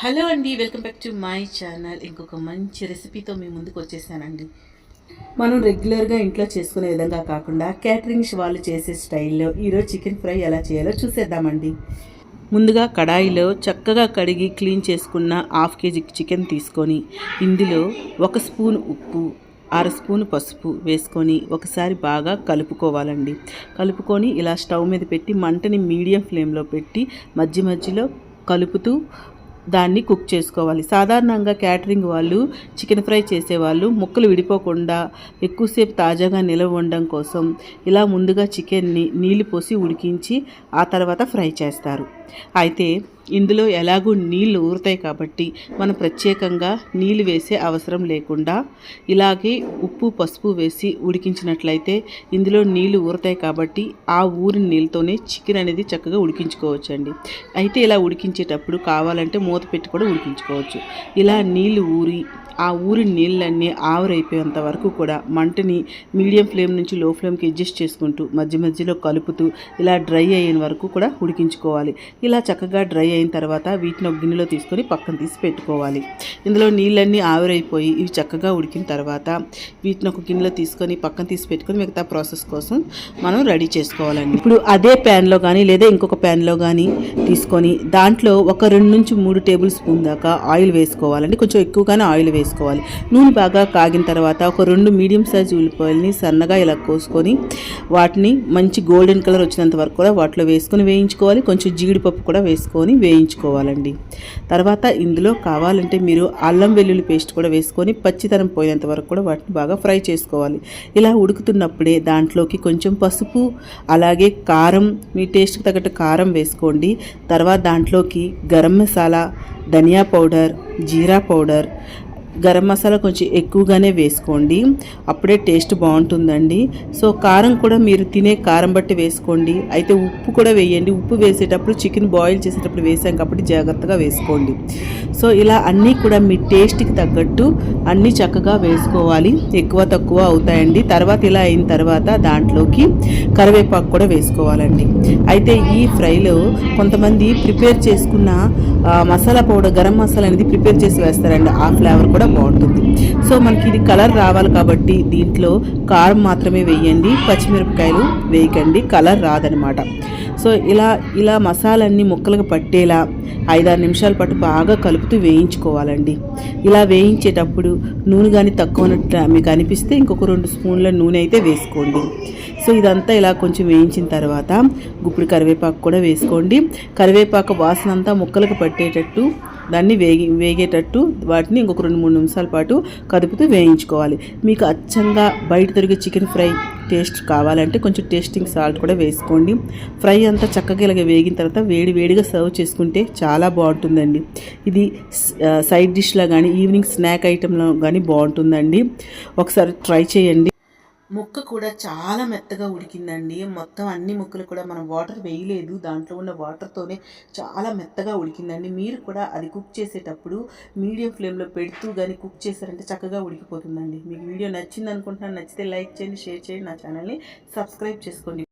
Hello అండి welcome back to my channel. ఇంకొక మంచి రెసిపీతో మీ ముందుకు వచ్చేసానండి. మనం రెగ్యులర్గా ఇంట్లో చేసుకునే విధంగా కాకుండా క్యాటరింగ్స్ వాళ్ళు చేసే స్టైల్లో ఈరోజు చికెన్ ఫ్రై ఎలా చేయాలో చూసేద్దామండి. ముందుగా కడాయిలో చక్కగా కడిగి క్లీన్ చేసుకున్న హాఫ్ కేజీ చికెన్ తీసుకొని ఇందులో ఒక స్పూన్ ఉప్పు అర స్పూన్ పసుపు వేసుకొని ఒకసారి బాగా కలుపుకోవాలండి. కలుపుకొని ఇలా స్టవ్ మీద పెట్టి మంటని మీడియం ఫ్లేమ్లో పెట్టి మధ్య మధ్యలో కలుపుతూ దాన్ని కుక్ చేసుకోవాలి. సాధారణంగా క్యాటరింగ్ వాళ్ళు చికెన్ ఫ్రై చేసేవాళ్ళు ముక్కలు విడిపోకుండా ఎక్కువసేపు తాజాగా నిలవ ఉండడం కోసం ఇలా ముందుగా చికెన్ని నీళ్ళు పోసి ఉడికించి ఆ తర్వాత ఫ్రై చేస్తారు. అయితే ఇందులో ఎలాగూ నీళ్ళు ఊరుతాయి కాబట్టి మనం ప్రత్యేకంగా నీళ్ళు వేసే అవసరం లేకుండా ఇలాగే ఉప్పు పసుపు వేసి ఉడికించినట్లయితే ఇందులో నీళ్ళు ఊరుతాయి కాబట్టి ఆ ఊరిన నీళ్ళతోనే చికెన్ అనేది చక్కగా ఉడికించుకోవచ్చు అండి అయితే ఇలా ఉడికించేటప్పుడు కావాలంటే మూత పెట్టి కూడా ఉడికించుకోవచ్చు. ఇలా నీళ్ళు ఊరి ఆ ఊరి నీళ్ళన్నీ ఆవిరైపోయేంత వరకు కూడా మంటని మీడియం ఫ్లేమ్ నుంచి లో ఫ్లేమ్కి అడ్జస్ట్ చేసుకుంటూ మధ్య మధ్యలో కలుపుతూ ఇలా డ్రై అయిన వరకు కూడా ఉడికించుకోవాలి. ఇలా చక్కగా డ్రై అయిన తర్వాత వీటిని ఒక గిన్నెలో తీసుకొని పక్కన తీసి పెట్టుకోవాలి. ఇందులో నీళ్ళన్నీ ఆవిరైపోయి ఇవి చక్కగా ఉడికిన తర్వాత వీటిని ఒక గిన్నెలో తీసుకొని పక్కన తీసి పెట్టుకొని మిగతా ప్రాసెస్ కోసం మనం రెడీ చేసుకోవాలండి. ఇప్పుడు అదే ప్యాన్లో కానీ లేదా ఇంకొక ప్యాన్లో కానీ తీసుకొని దాంట్లో ఒక రెండు నుంచి మూడు టేబుల్ స్పూన్ దాకా ఆయిల్ వేసుకోవాలండి. కొంచెం ఎక్కువగానే ఆయిల్ వేసుకోవాలి. నూనె బాగా కాగిన తర్వాత ఒక రెండు మీడియం సైజ్ ఉల్లిపాయలని సన్నగా ఇలా కోసుకొని వాటిని మంచి గోల్డెన్ కలర్ వచ్చినంత వరకు కూడా వాటిలో వేసుకొని వేయించుకోవాలి. కొంచెం జీడిపప్పు కూడా వేసుకొని వేయించుకోవాలండి. తర్వాత ఇందులో కావాలంటే మీరు అల్లం వెల్లుల్లి పేస్ట్ కూడా వేసుకొని పచ్చితనం పోయేంత వరకు కూడా వాటిని బాగా ఫ్రై చేసుకోవాలి. ఇలా ఉడుకుతున్నప్పుడే దాంట్లోకి కొంచెం పసుపు అలాగే కారం మీ టేస్ట్కి తగ్గట్టు కారం వేసుకోండి. తర్వాత దాంట్లోకి గరం మసాలా ధనియా పౌడర్ జీరా పౌడర్ గరం మసాలా కొంచెం ఎక్కువగానే వేసుకోండి. అప్పుడే టేస్ట్ బాగుంటుందండి. సో కారం కూడా మీరు తినే కారం బట్టి వేసుకోండి. అయితే ఉప్పు కూడా వేయండి. ఉప్పు వేసేటప్పుడు చికెన్ బాయిల్ చేసేటప్పుడు వేసాం కాబట్టి జాగ్రత్తగా వేసుకోండి. సో ఇలా అన్నీ కూడా మీ టేస్ట్కి తగ్గట్టు అన్నీ చక్కగా వేసుకోవాలి. ఎక్కువ తక్కువ అవుతాయండి. తర్వాత ఇలా అయిన తర్వాత దాంట్లోకి కరివేపాకు కూడా వేసుకోవాలండి. అయితే ఈ ఫ్రైలో కొంతమంది ప్రిపేర్ చేసుకున్న మసాలా పౌడర్ గరం మసాలా అనేది ప్రిపేర్ చేసి వేస్తారండి. ఆ ఫ్లేవర్ కూడా బాగుంటుంది సో మనకి ఇది కలర్ రావాలి కాబట్టి దీంట్లో కారం మాత్రమే వేయండి పచ్చిమిరపకాయలు వేయకండి కలర్ రాదనమాట. సో ఇలా ఇలా మసాలన్నీ ముక్కలకు పట్టేలా ఐదారు నిమిషాల పాటు బాగా కలుపుతూ వేయించుకోవాలండి. ఇలా వేయించేటప్పుడు నూనె కానీ తక్కువ ఉన్నట్టు మీకు అనిపిస్తే ఇంకొక రెండు స్పూన్ల నూనె అయితే వేసుకోండి. సో ఇదంతా ఇలా కొంచెం వేయించిన తర్వాత గుప్పుడు కరివేపాకు కూడా వేసుకోండి. కరివేపాకు వాసన అంతా ముక్కలకు పట్టేటట్టు దాన్ని వేగి వేగేటట్టు వాటిని ఇంకొక రెండు మూడు నిమిషాల పాటు కదుపుతూ వేయించుకోవాలి. మీకు అచ్చంగా బయట దొరికే చికెన్ ఫ్రై టేస్ట్ కావాలంటే కొంచెం టేస్టింగ్ సాల్ట్ కూడా వేసుకోండి. ఫ్రై అంతా చక్కగా ఇలాగ వేగిన తర్వాత వేడి వేడిగా సర్వ్ చేసుకుంటే చాలా బాగుంటుందండి. ఇది సైడ్ డిష్లా కానీ ఈవినింగ్ స్నాక్ ఐటెంలో కానీ బాగుంటుందండి. ఒకసారి ట్రై చేయండి. ముక్క కూడా చాలా మెత్తగా ఉడికిందండి. మొత్తం అన్ని ముక్కలు కూడా మనం వాటర్ వేయలేదు. దాంట్లో ఉన్న వాటర్తోనే చాలా మెత్తగా ఉడికిందండి. మీరు కూడా అది కుక్ చేసేటప్పుడు మీడియం ఫ్లేమ్లో పెడుతూ కానీ కుక్ చేశారంటే చక్కగా ఉడికిపోతుందండి. మీకు వీడియో నచ్చింది అనుకుంటున్నాను నచ్చితే లైక్ చేయండి షేర్ చేయండి నా ఛానల్ని సబ్స్క్రైబ్ చేసుకోండి.